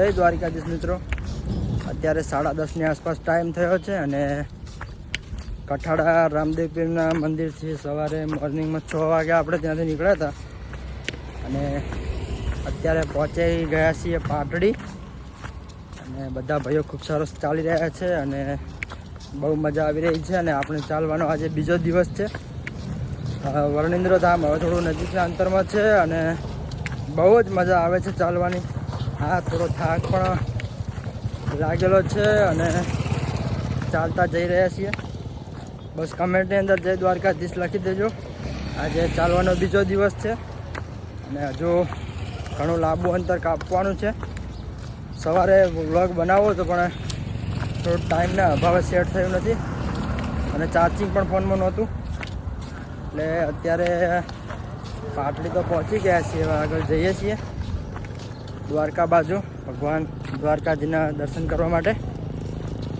જય દ્વારિકાધીશ મિત્રો. અત્યારે સાડા દસની આસપાસ ટાઈમ થયો છે અને કઠાડા રામદેવ પીરના મંદિરથી સવારે મોર્નિંગમાં છ વાગે આપણે ત્યાંથી નીકળ્યા હતા. અને અત્યારે પહોંચાઈ ગયા છીએ પાટડી. અને બધા ભાઈઓ ખૂબ સરસ ચાલી રહ્યા છે અને બહુ મજા આવી રહી છે અને આપણે ચાલવાનો આજે બીજો દિવસ છે. વર્ણિન્દ્ર ધામ હવે થોડું નજીકના અંતરમાં છે અને બહુ જ મજા આવે છે ચાલવાની. હા, થોડો થાક પણ લાગેલો છે અને ચાલતા જઈ રહ્યા છીએ. બસ કમેન્ટની અંદર જય દ્વારકાધીશ લખી દેજો. આજે ચાલવાનો બીજો દિવસ છે અને હજુ ઘણું લાંબુ અંતર કાપવાનું છે. સવારે વ્લોગ બનાવો તો પણ થોડું ટાઈમના અભાવે સેટ થયું નથી અને ચાર્જિંગ પણ ફોનમાં નહોતું. એટલે અત્યારે પાટલી તો પહોંચી ગયા છીએ આગળ જઈએ છીએ. દ્વારકા બાજુ, ભગવાન દ્વારકાજીના દર્શન કરવા માટે.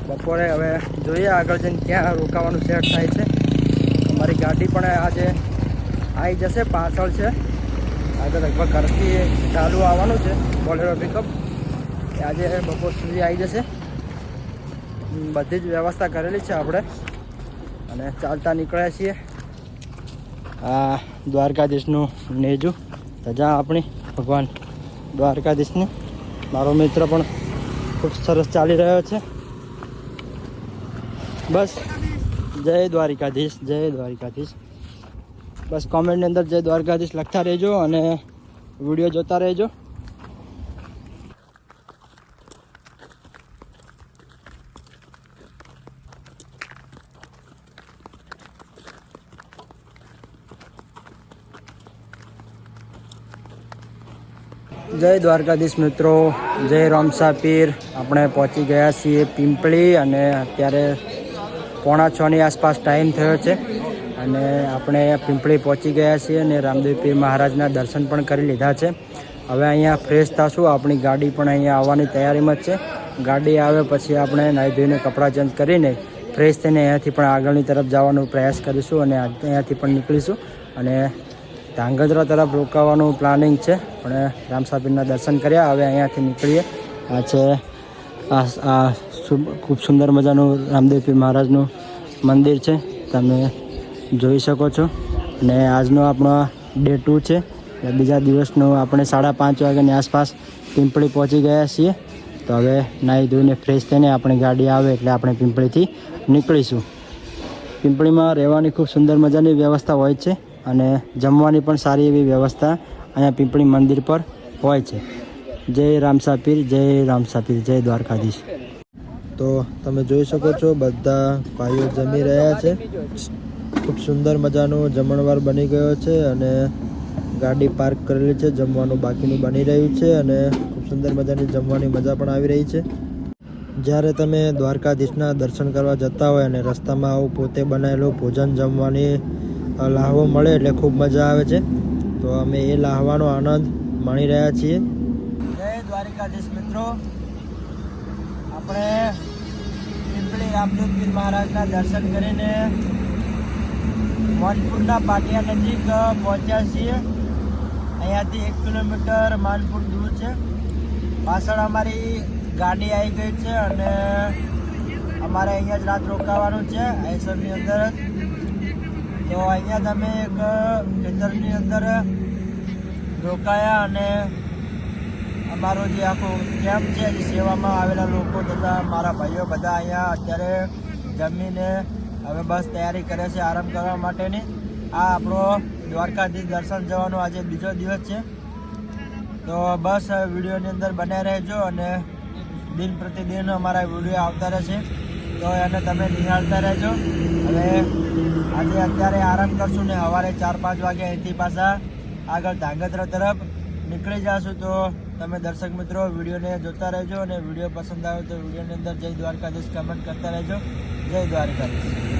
બપોરે હવે જોઈએ આગળ જઈને ક્યાં રોકાવાનું સેટ થાય છે. અમારી ગાડી પણ આજે આવી જશે, પાછળ છે. આજે લગભગ ઘરથી ચાલુ આવવાનું છે, બોલેરો પિકઅપ આજે બપોર સુધી આવી જશે. બધી જ વ્યવસ્થા કરેલી છે આપણે. અને ચાલતા નીકળ્યા છીએ. આ દ્વારકાધીશનું નેજું. રજા આપણી, ભગવાન. દ્વારકાધીશની. મારો મિત્ર પણ ખૂબ સરસ ચાલી રહ્યો છે. બસ, જય દ્વારિકાધીશ જય દ્વારિકાધીશ. બસ કોમેન્ટની અંદર જય દ્વારકાધીશ લખતા રહેજો અને વીડિયો જોતા રહેજો. જય દ્વારકાધીશ મિત્રો, જય રોમસા પીર આપણે પહોંચી ગયા છીએ પિંપળી અને અત્યારે પોણા છની આસપાસ ટાઈમ થયો છે. અને આપણે પિંપળી પહોંચી ગયા છીએ અને રામદેવ પીર મહારાજના દર્શન પણ કરી લીધા છે. હવે અહીંયા ફ્રેશ થશું. આપણી ગાડી પણ અહીંયા આવવાની તૈયારીમાં જ છે. ગાડી આવે પછી આપણે નાહી ધોઈને કપડાં ચેન્જ કરીને ફ્રેશ થઈને અહીંયાથી પણ આગળની તરફ જવાનો પ્રયાસ કરીશું અને અહીંયાથી પણ નીકળીશું. અને ધાંગધ્રા તરફ રોકાવાનું પ્લાનિંગ છે. પણ રામસાપીરના દર્શન કર્યા. હવે અહીંયાથી નીકળીએ. આ છે આ ખૂબ સુંદર મજાનું રામદેવ મહારાજનું મંદિર છે. તમે જોઈ શકો છો. અને આજનો આપણો ડે ટુ છે. બીજા દિવસનું આપણે સાડા પાંચ વાગ્યાની આસપાસ પિંપળી પહોંચી ગયા છીએ. તો હવે નાહી ધોઈને ફ્રેશ થઈને આપણી ગાડી આવે એટલે આપણે પિંપળીથી નીકળીશું. પિંપળીમાં રહેવાની ખૂબ સુંદર મજાની વ્યવસ્થા હોય છે. અને જમવાની પણ સારી એવી વ્યવસ્થા અહીંયા પીપળી મંદિર પર હોય છે. જય રામસાપીર જય રામસાપીર જય દ્વારકાધીશ. તો તમે જોઈ શકો છો, બધા ભાઈઓ જમી રહ્યા છે. ખૂબ સુંદર મજાનો જમણવાર બની ગયો છે અને ગાડી પાર્ક કરેલી છે, જમવાનું બાકીનું બની રહ્યું છે અને ખૂબ સુંદર મજાની જમવાની મજા પણ આવી રહી છે. જ્યારે તમે દ્વારકાધીશના દર્શન કરવા જતા હોય અને રસ્તામાં આવું, પોતે બનાવેલું ભોજન જમવાની લાહવો મળે એટલે ખૂબ મજા આવે છે. તો અમે એ લાહવાનો આનંદ માણી રહ્યા છીએ. જય દ્વારિકાધીશ મિત્રો. આપણે પીપળી રામદેવ પીર મહારાજના દર્શન કરીને માનપુરના પાટિયા નજીક પહોંચ્યા છીએ. અહીંયાથી એક કિલોમીટર માનપુર દૂર છે. પાછળ અમારી ગાડી આવી ગઈ છે અને અમારે અહીંયા જ રાત રોકાવાનું છે. આઈસરની અંદર જ. તો અહીંયા તમે એક ખેતરની અંદર રોકાયા અને અમારો જે આખો કેમ્પ છે સેવામાં આવેલા લોકો તથા મારા ભાઈઓ બધા અહીંયા અત્યારે જમીને હવે બસ તૈયારી કરે છે આરામ કરવા માટેની. આ આપણો દ્વારકાધીશ દર્શન જવાનો આજે બીજો દિવસ છે. તો બસ વિડીયોની અંદર બનાવી રહેજો અને દિન પ્રતિદિન અમારા વીડિયો આવતા રહેશે. તો એને તમે નિહાળતા રહેજો. હવે આજે અત્યારે આરામ કરશું ને સવારે ચાર પાંચ વાગે અહીંથી પાછા આગળ ધાંગધ્રા તરફ નીકળી જશું. તો તમે દર્શક મિત્રો, વિડીયોને જોતા રહેજો અને વીડિયો પસંદ આવે તો વિડીયોની અંદર જય દ્વારકાધીશ કમેન્ટ કરતા રહેજો. જય દ્વારકાધીશ.